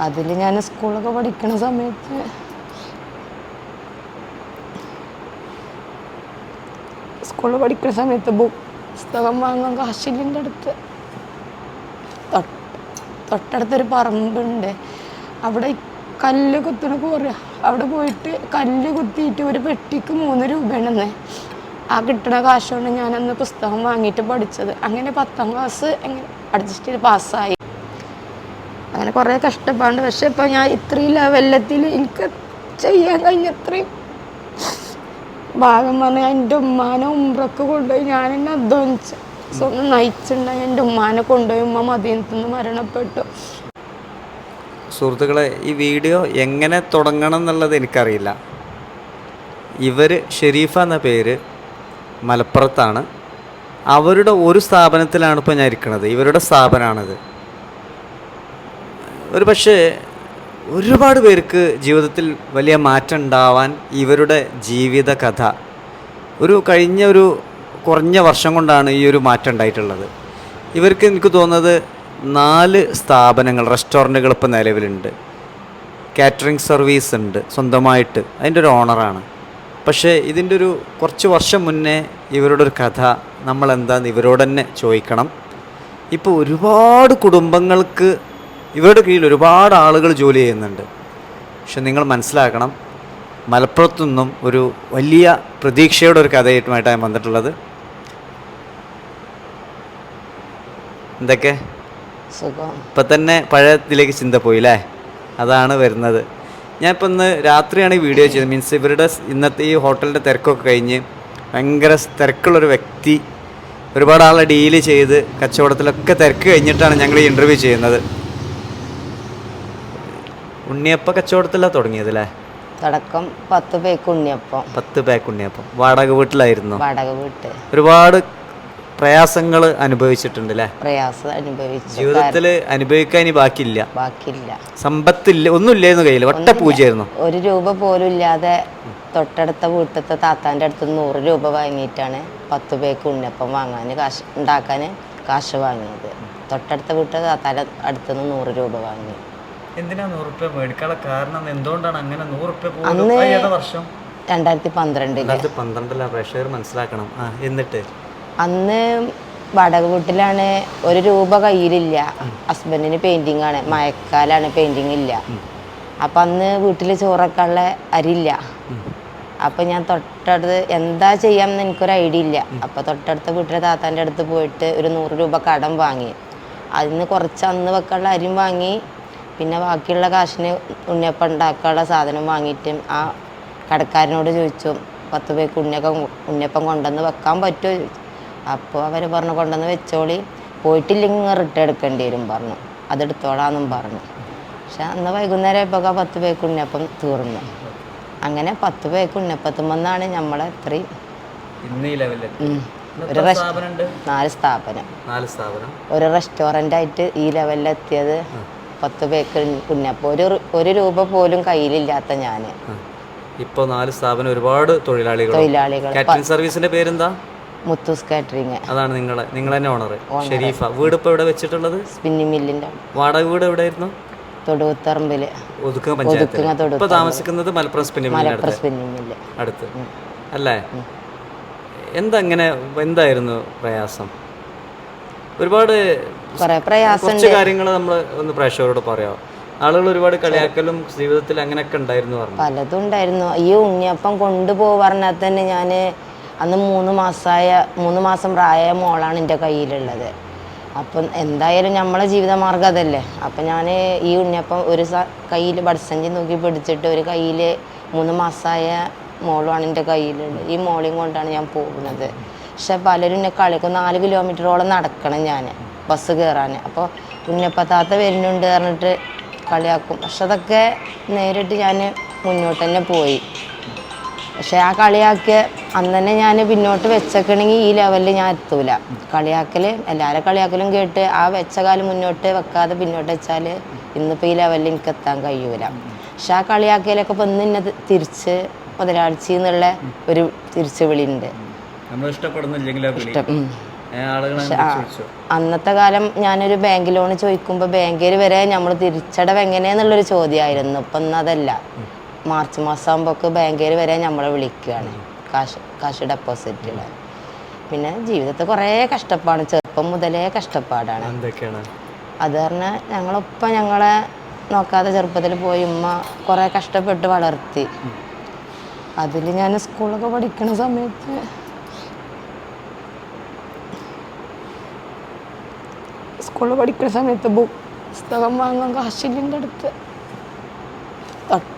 അതിൽ ഞാൻ സ്കൂളൊക്കെ പഠിക്കുന്ന സമയത്ത് സ്കൂളിൽ പഠിക്കുന്ന സമയത്ത് പുസ്തകം വാങ്ങാൻ കാശിലിന്റെ അടുത്ത്. തൊട്ട് തൊട്ടടുത്തൊരു പറമ്പുണ്ട്. അവിടെ കല്ല് കുത്തണ കോറിയ അവിടെ പോയിട്ട് കല്ല് കുത്തിയിട്ട് ഒരു പെട്ടിക്ക് മൂന്ന് രൂപയാണെന്ന്. ആ കിട്ടണ കാശുകൊണ്ട് ഞാനന്ന് പുസ്തകം വാങ്ങിയിട്ട് പഠിച്ചത്. അങ്ങനെ പത്താം ക്ലാസ് അഡ്ജസ്റ്റ് ചെയ്ത് പാസ്സായി അങ്ങനെ കുറേ കഷ്ടപ്പാടുണ്ട്. പക്ഷെ ഇപ്പം ഞാൻ ഇത്രയും ലെവലത്തിൽ എനിക്ക് ചെയ്യാൻ കഴിഞ്ഞ ഇത്രയും ഭാഗം പറഞ്ഞാൽ എന്റെ ഉമ്മാനെ ഉമ്രക്ക് കൊണ്ടുപോയി ഞാൻ എന്നെ അധ്വാനിച്ച്. സ്വന്തം നയിച്ചിട്ടുണ്ടായി എന്റെ ഉമ്മാനെ കൊണ്ടുപോയി ഉമ്മ മദീനത്ത് മരണപ്പെട്ടു. സുഹൃത്തുക്കളെ ഈ വീഡിയോ എങ്ങനെ തുടങ്ങണം എന്നുള്ളത് എനിക്കറിയില്ല. ഇവർ ഷെരീഫ എന്ന പേര് മലപ്പുറത്താണ്. അവരുടെ ഒരു സ്ഥാപനത്തിലാണ് ഇപ്പോൾ ഞാൻ ഇരിക്കുന്നത്. ഇവരുടെ സ്ഥാപനമാണിത്. ഒരു പക്ഷേ ഒരുപാട് പേർക്ക് ജീവിതത്തിൽ വലിയ മാറ്റം ഉണ്ടാവാൻ ഇവരുടെ ജീവിത കഥ ഒരു കഴിഞ്ഞ ഒരു കുറഞ്ഞ വർഷം കൊണ്ടാണ് ഈ ഒരു മാറ്റം ഉണ്ടായിട്ടുള്ളത്. ഇവർക്ക് എനിക്ക് തോന്നുന്നത് നാല് സ്ഥാപനങ്ങൾ റെസ്റ്റോറന്റുകൾ ഇപ്പോൾ നിലവിലുണ്ട്. കാറ്ററിംഗ് സർവീസ് ഉണ്ട് സ്വന്തമായിട്ട്. അതിന്റെ ഒരു ഓണറാണ്. പക്ഷേ ഇതിന്റെ ഒരു കുറച്ച് വർഷം മുന്നേ ഇവരുടെ ഒരു കഥ നമ്മൾ എന്താന്ന് ഇവരോട് തന്നെ ചോദിക്കണം. ഇപ്പോൾ ഒരുപാട് കുടുംബങ്ങൾക്ക് ഇവരുടെ കീഴിൽ ഒരുപാട് ആളുകൾ ജോലി ചെയ്യുന്നുണ്ട്. പക്ഷെ നിങ്ങൾ മനസ്സിലാക്കണം മലപ്പുറത്തു നിന്നും ഒരു വലിയ പ്രതീക്ഷയുടെ ഒരു കഥയായിട്ടുമായിട്ടാണ് ഞാൻ വന്നിട്ടുള്ളത്. എന്തൊക്കെ? ഇപ്പം തന്നെ പഴയത്തിലേക്ക് ചിന്ത പോയില്ലേ? അതാണ് വരുന്നത്. ഞാൻ ഇപ്പം ഇന്ന് രാത്രിയാണ് ഈ വീഡിയോ ചെയ്തത്. മീൻസ് ഇവരുടെ ഇന്നത്തെ ഈ ഹോട്ടലിന്റെ തിരക്കൊക്കെ കഴിഞ്ഞ് ഭയങ്കര തിരക്കുള്ളൊരു വ്യക്തി ഒരുപാട് ആളെ ഡീൽ ചെയ്ത് കച്ചവടത്തിലൊക്കെ തിരക്ക് കഴിഞ്ഞിട്ടാണ് ഞങ്ങൾ ഈ ഇന്റർവ്യൂ ചെയ്യുന്നത്. ഉണ്ണിയപ്പ കച്ചവടത്തിലാണ് തുടങ്ങിയത് അല്ലേ തുടക്കം പത്ത് പേക്ക് ഉണ്ണിയപ്പം. പത്ത് പാക്ക് ഉണ്ണിയപ്പം. വാടക വീട്ടിലായിരുന്നു? വാടക വീട്ട്. ഒരുപാട് പ്രയാസങ്ങൾ അനുഭവിച്ചിട്ടുണ്ട് അല്ലേ പ്രയാസം അനുഭവിച്ചു ജീവിതത്തിൽ അനുഭവിക്കാൻ ഇനി ബാക്കിയില്ല. ബാക്കിയില്ല. സമ്പത്തില്ല ഒന്നുമില്ലായിരുന്നു കയ്യിൽ ഒറ്റ പൂജയായിരുന്നു. ഒരു രൂപ പോലും ഇല്ലാതെ തൊട്ടടുത്ത വീട്ടിലത്തെ താത്താന്റെ അടുത്ത് നൂറ് രൂപ വാങ്ങിയിട്ടാണ് പത്ത് പേക്ക് ഉണ്ണിയപ്പം വാങ്ങാൻ കാശ് ഉണ്ടാക്കാൻ കാശ് വാങ്ങിയത്. തൊട്ടടുത്ത വീട്ടിലെ താത്താന്റെ അടുത്ത് നിന്ന് നൂറ് രൂപ വാങ്ങി. എന്തിനാ നൂറുപ്യ മേടിക്കാനുള്ള കാരണം? എന്തുകൊണ്ടാണ് അങ്ങനെ നൂറുപ്യ പോകുന്നത് വർഷം? രണ്ടായിരത്തി പന്ത്രണ്ടിൽ രണ്ടായിരത്തി പന്ത്രണ്ടിലാ പ്രേക്ഷകർ മനസ്സിലാക്കണം എന്നിട്ട്? അന്ന് വടക വീട്ടിലാണ് ഒരു രൂപ കയ്യിലില്ല. ഹസ്ബൻഡിന് പെയിന്റിംഗ് ആണ് മഴക്കാലാണ് പെയിന്റിംഗ് ഇല്ല അപ്പൊ അന്ന് വീട്ടിൽ ചോറൊക്കെയുള്ള അരില്ല അപ്പൊ ഞാൻ തൊട്ടടുത്ത് എന്താ ചെയ്യാമെന്ന് എനിക്കൊരു ഐഡിയ ഇല്ല. അപ്പൊ തൊട്ടടുത്ത വീട്ടിലെ താത്താന്റെ അടുത്ത് പോയിട്ട് ഒരു നൂറ് രൂപ കടം വാങ്ങി. അതിന് കുറച്ച് അന്ന് വെക്കാനുള്ള അരിയും വാങ്ങി. പിന്നെ ബാക്കിയുള്ള കാശിന് ഉണ്ണിയപ്പം ഉണ്ടാക്കാനുള്ള സാധനം വാങ്ങിയിട്ട് ആ കടക്കാരനോട് ചോദിച്ചു പത്ത് പേർക്ക് ഉണ്ണിയൊക്കെ ഉണ്ണിയപ്പം കൊണ്ടുവന്ന് വെക്കാൻ പറ്റുമോ? ചോദിച്ചു. അപ്പോൾ അവർ പറഞ്ഞു കൊണ്ടുവന്ന് വെച്ചോളി. പോയിട്ടില്ലെങ്കിൽ റിട്ടേൺ എടുക്കേണ്ടി വരും പറഞ്ഞു. അതെടുത്തോളാന്നും പറഞ്ഞു. പക്ഷെ അന്ന് വൈകുന്നേരം ഇപ്പോൾ ആ പത്ത് പേർക്ക് ഉണ്ണിയപ്പം തീർന്നു. അങ്ങനെ പത്ത് പേർക്ക് ഉണ്ണിയപ്പത്തുമെന്നാണ് നമ്മളെ ഇത്രയും ഒരു റെസ് നാല് സ്ഥാപനം. നാല് സ്ഥാപനം. ഒരു റെസ്റ്റോറന്റ് ആയിട്ട് ഈ ലെവലിലെത്തിയത് പത്ത് പേക്ക് ഉണ്ണിയപ്പം ഒരു ഒരു രൂപ പോലും കയ്യിലില്ലാത്ത ഞാൻ ഇപ്പോൾ നാല് സ്ഥാപനം ഒരുപാട് തൊഴിലാളികൾ തൊഴിലാളികൾ കാറ്ററിംഗ് സർവീസിന്റെ പേരെന്താ? മുത്തൂസ് കാറ്ററിങ് അതാണ് നിങ്ങളെ നിങ്ങൾ തന്നെ ഓണർ ഷെരീഫ വീട് ഇപ്പോൾ എവിടെ വെച്ചിട്ടുള്ളത്? സ്പിന്നിംഗ് മില്ലിന്റെ വാടക വീട് എവിടെയായിരുന്നു? തൊടുവുത്തറമ്പിൽ ഒതുക്കുക പഞ്ചായത്തിൽ ഒതുക്കുങ്ങ തൊടുത്ത ഇപ്പൊ താമസിക്കുന്നത് Malappuram spinning Malappuram spinning mill അടുത്ത്. അല്ലേ? എന്താ ഇങ്ങനെ എന്തായിരുന്നു പ്രയാസം? ഒരുപാട് കുറേ പ്രയാസം കുറച്ച് കാര്യങ്ങൾ നമ്മൾ ഒന്ന് പ്രേക്ഷകരോട് പറയാം. ആളുകൾ ഒരുപാട് കളിയാക്കലും ജീവിതത്തിൽ അങ്ങനെയൊക്കെ ഉണ്ടായിരുന്നു പലതും ഉണ്ടായിരുന്നു. ഈ ഉണ്ണിയപ്പം കൊണ്ടുപോകുക തന്നെ ഞാൻ അന്ന് മൂന്ന് മാസമായ മൂന്ന് മാസം പ്രായമായ മോളാണ് എന്റെ കയ്യിലുള്ളത്. അപ്പം എന്തായാലും നമ്മളെ ജീവിതമാർഗം അതല്ലേ. അപ്പം ഞാൻ ഈ ഉണ്ണിയപ്പം ഒരു കയ്യിൽ ബഡ്സഞ്ചി നോക്കി പിടിച്ചിട്ട് ഒരു കയ്യിൽ മൂന്ന് മാസമായ മോളുമാണ് എന്റെ കയ്യിലുള്ളത്. ഈ മോളെയും കൊണ്ടാണ് ഞാൻ പോകുന്നത്. പക്ഷെ പലരും എന്നെ കളിക്കും. നാല് കിലോമീറ്ററോളം നടക്കണം ഞാൻ ബസ് കയറാൻ അപ്പോൾ ഉണ്ണിയപ്പത്താത്ത വരുന്നുണ്ട് പറഞ്ഞിട്ട് കളിയാക്കും. പക്ഷെ അതൊക്കെ നേരിട്ട് ഞാൻ മുന്നോട്ട് തന്നെ പോയി. പക്ഷെ ആ കളിയാക്കിയ അന്ന് തന്നെ ഞാൻ പിന്നോട്ട് വെച്ചേക്കണമെങ്കിൽ ഈ ലെവലിൽ ഞാൻ എത്തൂല. കളിയാക്കൽ എല്ലാവരും കളിയാക്കലും കേട്ട് ആ വെച്ച കാലം മുന്നോട്ട് വെക്കാതെ പിന്നോട്ട് വെച്ചാൽ ഇന്നിപ്പോൾ ഈ ലെവലിൽ എനിക്ക് എത്താൻ കഴിയൂല. പക്ഷെ ആ കളിയാക്കലൊക്കെ ഇപ്പം ഇന്ന് എന്നെ തിരിച്ച് മുതലാഴ്ച എന്നുള്ള ഒരു തിരിച്ചു വിളിയുണ്ട് നമ്മൾ ഇഷ്ടപ്പെടുന്നില്ലെങ്കിൽ ഇഷ്ടം. അന്നത്തെ കാലം ഞാനൊരു ബാങ്ക് ലോൺ ചോദിക്കുമ്പോൾ ബാങ്കിൽ വരെ നമ്മൾ തിരിച്ചടവ് എങ്ങനെയാന്നുള്ളൊരു ചോദ്യമായിരുന്നു. ഇപ്പം അതല്ല. മാർച്ച് മാസം ആകുമ്പോ ബാങ്കിൽ വരെ നമ്മളെ വിളിക്കുകയാണ് കാശ് കാശ് ഡെപ്പോസിറ്റിൽ പിന്നെ ജീവിതത്തെ കുറേ കഷ്ടപ്പാട് ചെറുപ്പം മുതലേ കഷ്ടപ്പാടാണ്. അത് പറഞ്ഞാൽ ഞങ്ങളൊപ്പം ഞങ്ങളെ നോക്കാതെ ചെറുപ്പത്തിൽ പോയി ഉമ്മ കുറേ കഷ്ടപ്പെട്ട് വളർത്തി. അതിൽ ഞാൻ സ്കൂളൊക്കെ പഠിക്കുന്ന സമയത്ത് സ്കൂളിൽ പഠിക്കുന്ന സമയത്ത് പുസ്തകം വാങ്ങാൻ കാശില്ലിന്റെ അടുത്ത്. തൊട്ട്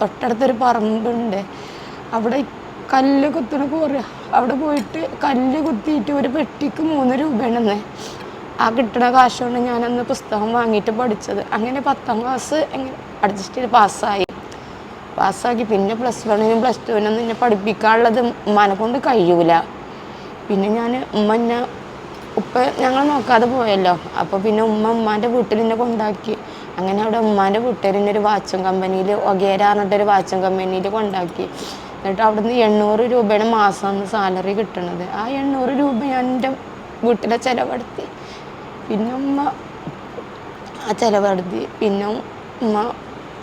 തൊട്ടടുത്തൊരു പറമ്പുണ്ട്. അവിടെ കല്ല് കുത്തണ പോറുക അവിടെ പോയിട്ട് കല്ല് കുത്തിയിട്ട് ഒരു പെട്ടിക്ക് മൂന്ന് രൂപയാണെന്ന്. ആ കിട്ടണ കാശുകൊണ്ട് ഞാനന്ന് പുസ്തകം വാങ്ങിയിട്ട് പഠിച്ചത്. അങ്ങനെ പത്താം ക്ലാസ് എങ്ങനെ അഡ്ജസ്റ്റ് ചെയ്ത് പാസ്സായി പാസ്സാക്കി പിന്നെ പ്ലസ് വണ്ണിനും പ്ലസ് ടുവിനും എന്നെ പഠിപ്പിക്കാനുള്ളത് ഉമ്മാനെ കൊണ്ട് കഴിയൂല. പിന്നെ ഞാൻ ഉമ്മ എന്നെ ഉപ്പ ഞങ്ങൾ നോക്കാതെ പോയല്ലോ. അപ്പോൾ പിന്നെ ഉമ്മ ഉമ്മാന്റെ വീട്ടിൽ എന്നെ കൊണ്ടാക്കി. അങ്ങനെ അവിടെ ഉമ്മാന്റെ വീട്ടിൽ എന്നെ ഒരു വാച്ചും കമ്പനിയിൽ ഒകേര പറഞ്ഞിട്ടൊരു വാച്ചും കമ്പനിയിൽ കൊണ്ടാക്കി. എന്നിട്ട് അവിടുന്ന് എണ്ണൂറ് രൂപയാണ് മാസം അന്ന് സാലറി കിട്ടണത്. ആ എണ്ണൂറ് രൂപ ഞാൻ എന്റെ വീട്ടിലെ ചിലവെടുത്തി. പിന്നെ ഉമ്മ ആ ചിലവെടുത്തി. പിന്നെ ഉമ്മ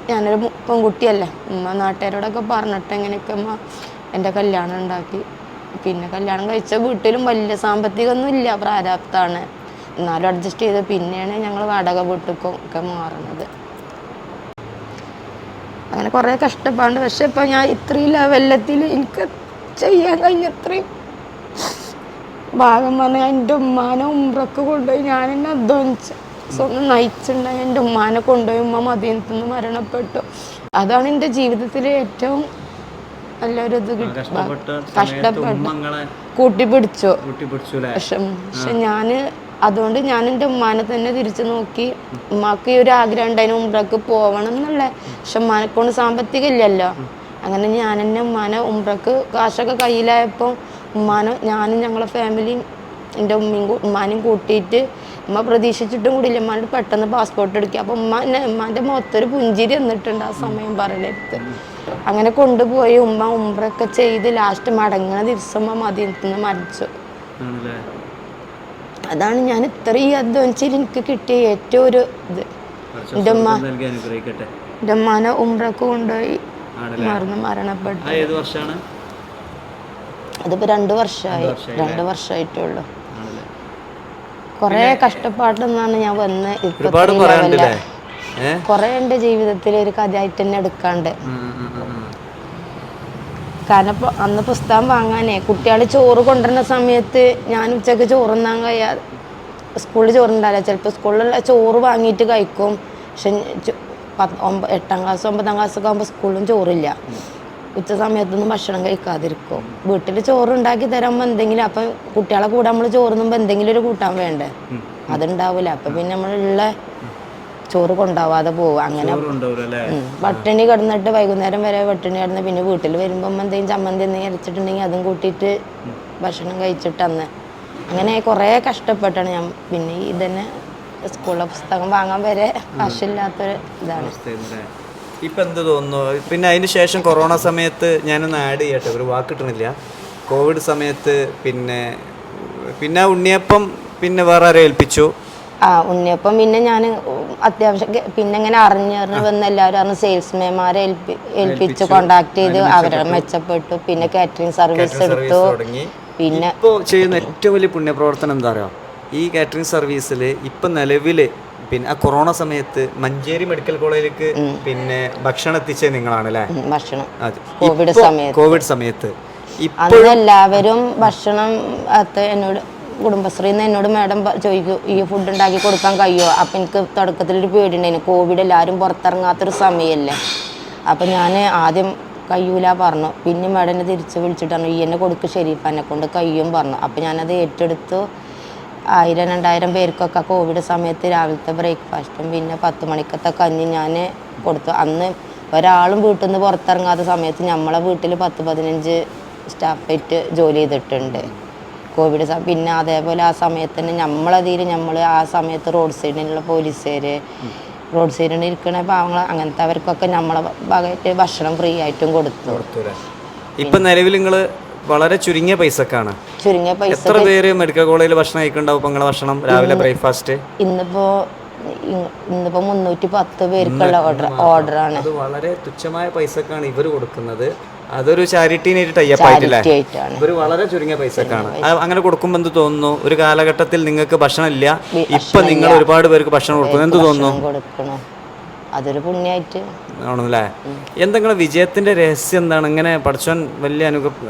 ഞാനൊരു പെൺകുട്ടിയല്ലേ. ഉമ്മ നാട്ടുകാരോടൊക്കെ പറഞ്ഞിട്ട് എങ്ങനെയൊക്കെ ഉമ്മ എന്റെ കല്യാണം ഉണ്ടാക്കി. പിന്നെ കല്യാണം കഴിച്ച വീട്ടിലും വലിയ സാമ്പത്തികമൊന്നും ഇല്ല പ്രാരാബ്ദമാണ് എന്നാലും അഡ്ജസ്റ്റ് ചെയ്ത് പിന്നെയാണ് ഞങ്ങൾ വാടക വീട്ടിലേക്കും ഒക്കെ മാറുന്നത്. അങ്ങനെ കുറേ കഷ്ടപ്പാണ്ട് പക്ഷെ ഇപ്പം ഞാൻ ഇത്രയും ലെവലത്തിൽ എനിക്ക് ചെയ്യാൻ കഴിഞ്ഞ ഇത്രയും ഭാഗം പറഞ്ഞാൽ എന്റെ ഉമ്മാനെ ഉമ്രക്ക് കൊണ്ടുപോയി ഞാൻ എന്നെ അധ്വാനിച്ച സ്വന്തം നയിച്ചിട്ടുണ്ടായി എന്റെ ഉമ്മാനെ കൊണ്ടുപോയി ഉമ്മ മദീനത്തിൽ മരണപ്പെട്ടു. അതാണ് എന്റെ ജീവിതത്തിലെ ഏറ്റവും നല്ലൊരു ഇത് കിട്ടി. കഷ്ടപ്പെട്ടു കൂട്ടിപ്പിടിച്ചു. പക്ഷെ പക്ഷെ ഞാൻ അതുകൊണ്ട് ഞാൻ എന്റെ ഉമ്മാനെ തന്നെ തിരിച്ചു നോക്കി. ഉമ്മാക്ക് ഈ ഒരു ആഗ്രഹം ഉണ്ടായിരുന്നു ഉമ്രക്ക് പോവണം എന്നുള്ള പക്ഷെ ഉമ്മാനെ കൊണ്ട് സാമ്പത്തികം ഇല്ലല്ലോ. അങ്ങനെ ഞാൻ എന്നെ ഉമ്മാനെ ഉമ്രക്ക് കാശൊക്കെ കയ്യിലായപ്പോൾ ഉമ്മാനെ ഞാനും ഞങ്ങളെ ഫാമിലിയും എന്റെ ഉമ്മയും ഉമ്മാനും ഉമ്മാനെയും കൂട്ടിയിട്ട് ഉമ്മ പ്രതീക്ഷിച്ചിട്ടും കൂടി ഇല്ല ഉമ്മാന്റെ പെട്ടെന്ന് പാസ്പോർട്ട് എടുക്കുക അപ്പോൾ ഉമ്മ എന്നെ ഉമ്മാന്റെ മുഖത്തൊരു പുഞ്ചിരി എന്നിട്ടുണ്ട് ആ സമയം പറയലെടുത്ത് അങ്ങനെ കൊണ്ടുപോയി ഉമ്മ ഉമ്പ്രൊക്കെ ചെയ്ത് ലാസ്റ്റ് മടങ്ങുന്ന ദിവസം ഉമ്മ മദീനത്തിൽ നിന്ന് മരിച്ചു. അതാണ് ഞാൻ ഇത്രയും അധ്വാനിച്ചതിൽ എനിക്ക് കിട്ടിയ ഏറ്റവും ഒരു ഇത്. എന്റെ ഉമ്മ എന്റെ ഉമ്മാനെ ഉമ്രക്ക് കൊണ്ടുപോയി മറന്ന് മരണപ്പെട്ടു. അതിപ്പോ രണ്ടു വർഷമായി. രണ്ടു വർഷമായിട്ടുള്ളു. കൊറേ കുറേ കഷ്ടപ്പാട്ടിൽ ഞാൻ വന്ന് ഇപ്പൊ കൊറേ എന്റെ ജീവിതത്തിൽ ഒരു കഥയായിട്ട് തന്നെ എടുക്കാണ്ട്. കാരണം ഇപ്പോൾ അന്ന് പുസ്തകം വാങ്ങാനേ കുട്ടികൾ ചോറ് കൊണ്ടുവരുന്ന സമയത്ത് ഞാൻ ഉച്ചയ്ക്ക് ചോറുന്നാൻ കഴിയാ സ്കൂളിൽ ചോറുണ്ടാവില്ല. ചിലപ്പോൾ സ്കൂളിലുള്ള ചോറ് വാങ്ങിയിട്ട് കഴിക്കും. പക്ഷെ എട്ടാം ക്ലാസ് ഒമ്പതാം ക്ലാസ് ഒക്കെ ആകുമ്പോൾ സ്കൂളിലും ചോറില്ല. ഉച്ച സമയത്തൊന്നും ഭക്ഷണം കഴിക്കാതിരിക്കും. വീട്ടിൽ ചോറ് ഉണ്ടാക്കി തരുമ്പോൾ എന്തെങ്കിലും അപ്പം കുട്ടികളെ കൂടെ നമ്മൾ ചോറുന്നുമ്പോൾ എന്തെങ്കിലും ഒരു കൂട്ടാൻ വേണ്ടേ? അതുണ്ടാവില്ല അപ്പം പിന്നെ നമ്മളുള്ള ചോറ് കൊണ്ടാവാതെ പോവും അങ്ങനെ. പട്ടിണി കിടന്നിട്ട് വൈകുന്നേരം വരെ പട്ടിണി കിടന്ന് പിന്നെ വീട്ടിൽ വരുമ്പം എന്തെങ്കിലും ചമ്മന്തി എന്തെങ്കിലും അരച്ചിട്ടുണ്ടെങ്കിൽ അതും കൂട്ടിയിട്ട് ഭക്ഷണം കഴിച്ചിട്ട് അന്ന്. അങ്ങനെ കുറേ കഷ്ടപ്പെട്ടാണ് ഞാൻ. പിന്നെ ഇതന്നെ സ്കൂളിലെ പുസ്തകം വാങ്ങാൻ വരെ കാശില്ലാത്തൊരു ഇതാണ്? ഇപ്പൊ എന്ത് തോന്നുന്നു? പിന്നെ അതിന് ശേഷം കൊറോണ സമയത്ത് ഞാനൊന്ന് ആഡ് ചെയ്യട്ടെ ഒരു വാക്ക് കിട്ടണില്ല കോവിഡ് സമയത്ത് പിന്നെ പിന്നെ ഉണ്ണിയപ്പം പിന്നെ വേറെ ആരെ ഏൽപ്പിച്ചു. ആ ഉണ്ണിയപ്പം പിന്നെ ഞാൻ അത്യാവശ്യം പിന്നെ ഇങ്ങനെ അറിഞ്ഞറിഞ്ഞ് വന്ന് എല്ലാവരും അറിഞ്ഞ് സെയിൽസ്മാൻമാരെ ഏൽപ്പി ഏൽപ്പിച്ച്. കോണ്ടാക്ട് ചെയ്ത് അവരെ മെച്ചപ്പെട്ടു. പിന്നെ കാറ്ററിംഗ് സർവീസ് എടുത്തു. പിന്നെ ഇപ്പോൾ ചെയ്യുന്ന ഏറ്റവും വലിയ പുണ്യപ്രവർത്തനം എന്താ പറയുക ഈ കാറ്ററിംഗ് സർവീസിൽ ഇപ്പം നിലവിൽ പിന്നെ ആ കൊറോണ സമയത്ത് മഞ്ചേരി മെഡിക്കൽ കോളേജിലേക്ക് പിന്നെ ഭക്ഷണം എത്തിച്ചത് നിങ്ങളാണ് അല്ലേ ഭക്ഷണം. കോവിഡ് സമയത്ത്. കോവിഡ് സമയത്ത്. ഇപ്പൊ അന്ന് എല്ലാവരും ഭക്ഷണം അത് എന്നോട് കുടുംബശ്രീന്ന് എന്നോട് മാഡം ചോദിക്കും ഈ ഫുഡ് ഉണ്ടാക്കി കൊടുക്കാൻ കഴിയുമോ അപ്പം എനിക്ക് തുടക്കത്തിൽ ഒരു പേടിണ്ടായിരുന്നു കോവിഡ് എല്ലാവരും പുറത്തിറങ്ങാത്തൊരു സമയമല്ലേ അപ്പം ഞാൻ ആദ്യം കഴിയൂല പറഞ്ഞു. പിന്നെ മാഡം എന്നെ തിരിച്ച് വിളിച്ചിട്ട് പറഞ്ഞു ഈ എന്നെ കൊടുക്ക് ഷെരീഫ് എന്നെ കൊണ്ട് കഴിയും പറഞ്ഞു. അപ്പം ഞാനത് ഏറ്റെടുത്തു ആയിരം രണ്ടായിരം പേർക്കൊക്കെ കോവിഡ് സമയത്ത് രാവിലത്തെ ബ്രേക്ക്ഫാസ്റ്റും പിന്നെ പത്ത് മണിക്കത്തെ കഞ്ഞി ഞാൻ കൊടുത്തു. അന്ന് ഒരാളും വീട്ടിൽ നിന്ന് പുറത്തിറങ്ങാത്ത സമയത്ത് നമ്മളെ വീട്ടിൽ പത്ത് പതിനഞ്ച് സ്റ്റാഫായിട്ട് ജോലി ചെയ്തിട്ടുണ്ട്. കോവിഡ് പിന്നെ അതേപോലെ ആ സമയത്ത് തന്നെ നമ്മളതിൽ നമ്മൾ ആ സമയത്ത് റോഡ് സൈഡിലുള്ള പോലീസുകാർ റോഡ് സൈഡിൽ ഇരിക്കണ പാവങ്ങൾ അങ്ങനത്തെ അവർക്കൊക്കെ നമ്മളെ ഭാഗമായിട്ട് ഭക്ഷണം ഫ്രീ ആയിട്ടും കൊടുത്തു. ഇപ്പൊ നിലവിൽ നിങ്ങൾ വളരെ ചുരുങ്ങിയ പൈസക്കാണ്. ചുരുങ്ങിയ പൈസ എത്ര പേര് മെഡിക്കൽ കോളേജിൽ ഭക്ഷണം കഴിക്കുന്നുണ്ടാവും നിങ്ങളെ ഭക്ഷണം രാവിലെ ബ്രേക്ക്ഫാസ്റ്റ് ഇന്നിപ്പോ ഇന്നിപ്പോ മുന്നൂറ്റി പത്ത് പേർക്കുള്ള ഓർഡർ ഓർഡറാണ് വളരെ തുച്ഛമായ പൈസക്കാണ് ഇവർ കൊടുക്കുന്നത്. അതൊരു ചാരിറ്റിനായിട്ട് ടൈപ്പ് ആയിട്ടില്ലേ? ഒരു വളരെ ചുരുങ്ങിയ പൈസക്കാണ്. അങ്ങനെ കൊടുക്കുമ്പോൾ എന്ത് തോന്നുന്നു? ഒരു കാലഘട്ടത്തിൽ നിങ്ങൾക്ക് ഭക്ഷണം ഇല്ല ഇപ്പൊ നിങ്ങൾ ഒരുപാട് പേർക്ക് ഭക്ഷണം കൊടുക്കുന്നു. എന്ത് തോന്നുന്നു? അതൊരു പുണ്യായിട്ട്. ആണല്ലേ? എന്തെങ്കിലും വിജയത്തിന്റെ രഹസ്യം എന്താണ്? ഇങ്ങനെ പഠിച്ചോൻ വലിയ അനുഭവം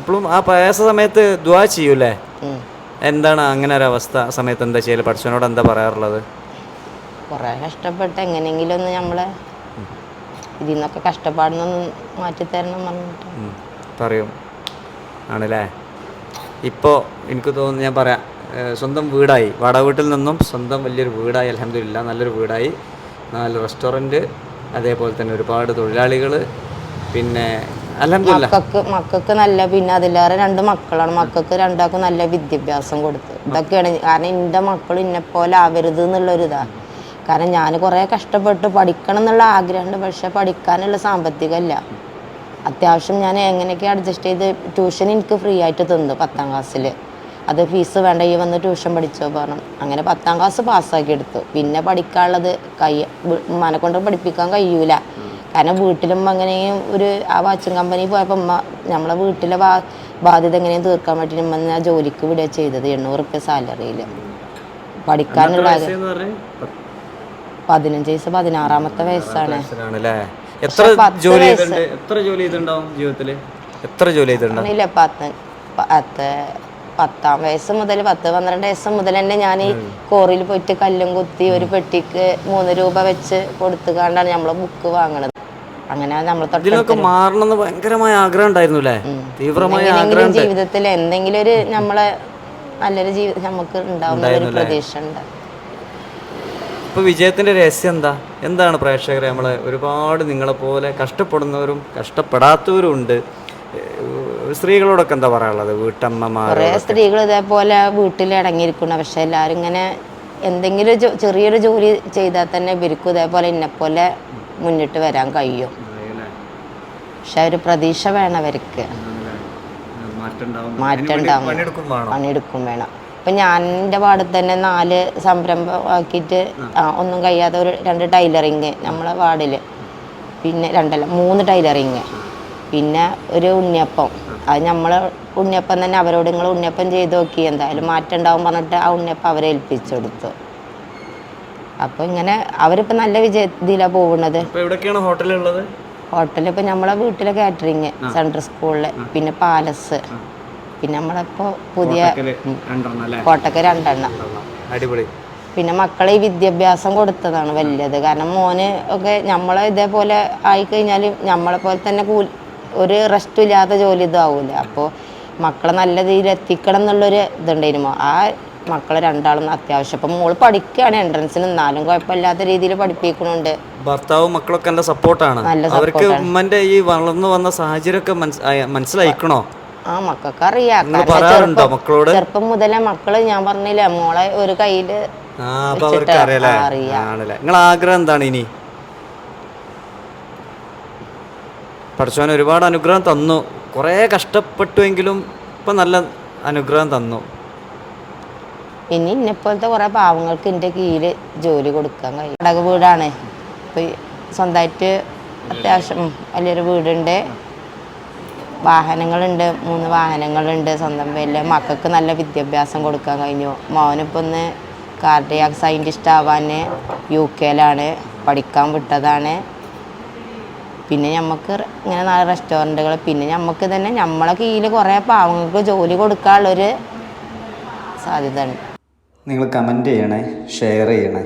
എപ്പോഴും ആ പ്രയാസ സമയത്ത് ദ്വാ ചെയ്യൂലേ. എന്താണ് അങ്ങനെ ഒരു അവസ്ഥ? സമയത്ത് എന്താ ചെയ്യൽ? പഠിച്ചവനോട് എന്താ പറയാറുള്ളത്? കുറേ കഷ്ടപ്പെട്ട് എങ്ങനെയെങ്കിലും ഒന്ന് നമ്മളെ ഇതിൽ നിന്നൊക്കെ മാറ്റി മാറ്റിത്തരണം പറഞ്ഞിട്ട്. പറയും. ആണല്ലേ? ഇപ്പോൾ എനിക്ക് തോന്നുന്നു ഞാൻ പറയാം സ്വന്തം വീടായി. വാടക വീട്ടിൽ നിന്നും സ്വന്തം വലിയൊരു വീടായി അലഹമില്ല നല്ലൊരു വീടായി. നാല് റെസ്റ്റോറന്റ് അതേപോലെ തന്നെ ഒരുപാട് തൊഴിലാളികൾ പിന്നെ മക്കൾക്ക് മക്കൾക്ക് നല്ല പിന്നെ അതിലേറെ രണ്ട് മക്കളാണ്. മക്കൾക്ക് രണ്ടാൾക്കും നല്ല വിദ്യാഭ്യാസം കൊടുത്ത്. ഇതൊക്കെയാണ് കാരണം എന്റെ മക്കൾ ഇന്നെപ്പോലെ പോലെ ആവരുത് എന്നുള്ളൊരിതാ. കാരണം ഞാൻ കുറേ കഷ്ടപ്പെട്ട് പഠിക്കണം എന്നുള്ള ആഗ്രഹമുണ്ട് പക്ഷെ പഠിക്കാനുള്ള സാമ്പത്തികമല്ല. അത്യാവശ്യം ഞാൻ എങ്ങനെയൊക്കെ അഡ്ജസ്റ്റ് ചെയ്ത് ട്യൂഷൻ എനിക്ക് ഫ്രീ ആയിട്ട് തന്നു പത്താം ക്ലാസ്സിൽ അത് ഫീസ് വേണ്ട ഈ വന്ന് ട്യൂഷൻ പഠിച്ചോ പറഞ്ഞു. അങ്ങനെ പത്താം ക്ലാസ് പാസ്സാക്കി എടുത്തു. പിന്നെ പഠിക്കാനുള്ളത് കൈ ഉമ്മാനെ കൊണ്ട് പഠിപ്പിക്കാൻ കഴിയൂല. കാരണം വീട്ടിലും അങ്ങനെയും ഒരു ആ വാച്ചിങ് കമ്പനി പോയപ്പോൾ ഉമ്മ നമ്മളെ വീട്ടിലെ ബാ ബാധ്യത എങ്ങനെയും തീർക്കാൻ വേണ്ടി ഉമ്മ ഞാൻ ജോലിക്ക് വിടുക ചെയ്തത് എണ്ണൂറ് റുപ്യ സാലറിയിൽ പഠിക്കാനുള്ള പതിനഞ്ച് വയസ്സ് പതിനാറാമത്തെ വയസ്സാണ്. എത്ര ജോലി എത്ര ജോലി ചെയ്തിട്ടുണ്ടാവും എത്ര ജോലി ചെയ്തിട്ടുണ്ടാവും പത്ത് പത്ത് പത്താം വയസ്സ് മുതൽ പത്ത് പന്ത്രണ്ട് വയസ്സ് മുതൽ തന്നെ ഞാൻ ഈ കോറിയിൽ പോയിട്ട് കല്ലും കുത്തി ഒരു പെട്ടിക്ക് മൂന്ന് രൂപ വെച്ച് കൊടുത്തുകൊണ്ടാണ് നമ്മളെ ബുക്ക് വാങ്ങണത്. അങ്ങനെ നമ്മൾ ഇതിലൊക്കെ മാറണമെന്ന് ഭയങ്കരമായ ആഗ്രഹം ഉണ്ടായിരുന്നു അല്ലേ തീവ്രമായ ആഗ്രഹം ജീവിതത്തിൽ എന്തെങ്കിലും ഒരു നമ്മളെ നല്ലൊരു ജീവിതം നമുക്ക് ഉണ്ടാവുന്ന ഒരു പ്രതീക്ഷ ഉണ്ട്. ഇപ്പൊ വിജയത്തിന്റെ രഹസ്യം എന്താ? എന്താണ് പ്രേക്ഷകരെ നമ്മൾ ഒരുപാട് നിങ്ങളെപ്പോലെ കഷ്ടപ്പെടുന്നവരും കഷ്ടപ്പെടാത്തവരും ഉണ്ട്. സ്ത്രീകളോടൊക്കെ എന്താ പറയാനുള്ളത്? വീട്ടമ്മമാർ സ്ത്രീകൾ ഇതേപോലെ വീട്ടിൽ അടങ്ങിയിരിക്കണം. പക്ഷെ എല്ലാവരും ഇങ്ങനെ എന്തെങ്കിലും ചെറിയൊരു ജോലി ചെയ്താൽ തന്നെ ഇവർക്കും ഇതേപോലെ ഇന്നെപ്പോലെ മുന്നിട്ട് വരാൻ കഴിയും. പക്ഷെ ഒരു പ്രതീക്ഷ വേണം അവർക്ക്. മാറ്റം ഉണ്ടാവും പണിയെടുക്കും വേണം. ഇപ്പം ഞാൻ എന്റെ വാർഡിൽ തന്നെ നാല് സംരംഭം ആക്കിയിട്ട് ആ, ഒന്നും കഴിയാതെ ഒരു രണ്ട് ടൈലറിങ് നമ്മളെ വാർഡിൽ പിന്നെ രണ്ടല്ല മൂന്ന് ടൈലറിങ്. പിന്നെ ഒരു ഉണ്ണിയപ്പം. അത് നമ്മൾ ഉണ്ണിയപ്പം തന്നെ അവരോട് നിങ്ങൾ ഉണ്ണിയപ്പം ചെയ്ത് നോക്കി. എന്തായാലും മാറ്റം ഉണ്ടാവും പറഞ്ഞിട്ട് ആ ഉണ്ണിയപ്പം അവരെ ഏൽപ്പിച്ചു കൊടുത്തു അപ്പോൾ ഇങ്ങനെ അവരിപ്പോൾ നല്ല വിജയത്തിലാണ് പോകുന്നത് എവിടെയൊക്കെയാണ് ഹോട്ടലുള്ളത് ഇപ്പം നമ്മളെ വീട്ടിലെ കാറ്ററിങ് സെൻട്രൽ സ്കൂളിൽ പിന്നെ പാലസ്. പിന്നെ നമ്മളിപ്പോ പുതിയ കോട്ടക്ക് രണ്ടെണ്ണം അടിപൊളി. പിന്നെ മക്കളെ ഈ വിദ്യാഭ്യാസം കൊടുത്തതാണ് വലിയത്. കാരണം മോന് ഒക്കെ നമ്മളെ ഇതേപോലെ ആയിക്കഴിഞ്ഞാൽ നമ്മളെ പോലെ തന്നെ കൂലി ഒരു റെസ്റ്റും ഇല്ലാത്ത ജോലി ഇതാവൂല അപ്പോൾ മക്കളെ നല്ല രീതിയിൽ എത്തിക്കണം എന്നുള്ളൊരു ഇതുണ്ടായിരുന്നു. ആ മക്കളെ രണ്ടാളും അത്യാവശ്യം. അപ്പം മോൾ പഠിക്കുകയാണ്. എൻട്രൻസിന് എന്നാലും കുഴപ്പമില്ലാത്ത രീതിയിൽ പഠിപ്പിക്കണുണ്ട്. ഭർത്താവും മക്കളൊക്കെ നല്ല സപ്പോർട്ടാണ് അവർക്ക് ഉമ്മന്റെ ഈ വളർന്നു വന്ന സാഹചര്യമൊക്കെ മനസ്സിലായിക്കണോ? ആ മക്കൾക്ക് അറിയാം നിങ്ങൾ പറയാറുണ്ടോ മക്കളോട്? ചെറുപ്പം മുതലേ മക്കൾ ഞാൻ പറഞ്ഞില്ലേ മോളെ ഒരു കയ്യിൽ ആ അപ്പൊ അവർക്ക് അറിയാലേ? ആണല്ലേ? നിങ്ങൾ ആഗ്രഹം എന്താണ് ഇനി? പഠിച്ചവൻ ഒരുപാട് അനുഗ്രഹം തന്നു. കുറേ കഷ്ടപ്പെട്ടുവെങ്കിലും ഇപ്പൊ നല്ല അനുഗ്രഹം തന്നു. ഇനി ഇന്നെപ്പോലത്തെ കുറേ പാവങ്ങൾക്ക് എന്റെ കീഴിൽ ജോലി കൊടുക്കാൻ കഴിയും. അടക വീടാണ്. ഇപ്പോൾ സ്വന്തമായിട്ട് അത്യാവശ്യം വലിയൊരു വീടുണ്ട്. വാഹനങ്ങളുണ്ട് മൂന്ന് വാഹനങ്ങളുണ്ട് സ്വന്തം പേരിൽ മക്കൾക്ക് നല്ല വിദ്യാഭ്യാസം കൊടുക്കാൻ കഴിഞ്ഞു. മോനിപ്പോൾ ഒന്ന് കാർഡിയാക് സയന്റിസ്റ്റ് ആവാൻ യു കെയിലാണ് പഠിക്കാൻ വിട്ടതാണ്. പിന്നെ നമുക്ക് ഇങ്ങനെ നാല് റെസ്റ്റോറന്റുകൾ പിന്നെ നമുക്ക് തന്നെ നമ്മളെ കീഴിൽ കുറേ പാവങ്ങൾക്ക് ജോലി കൊടുക്കാനുള്ളൊരു സാധ്യത ഉണ്ട് നിങ്ങൾ കമന്റ് ചെയ്യണേ ഷെയർ ചെയ്യണേ.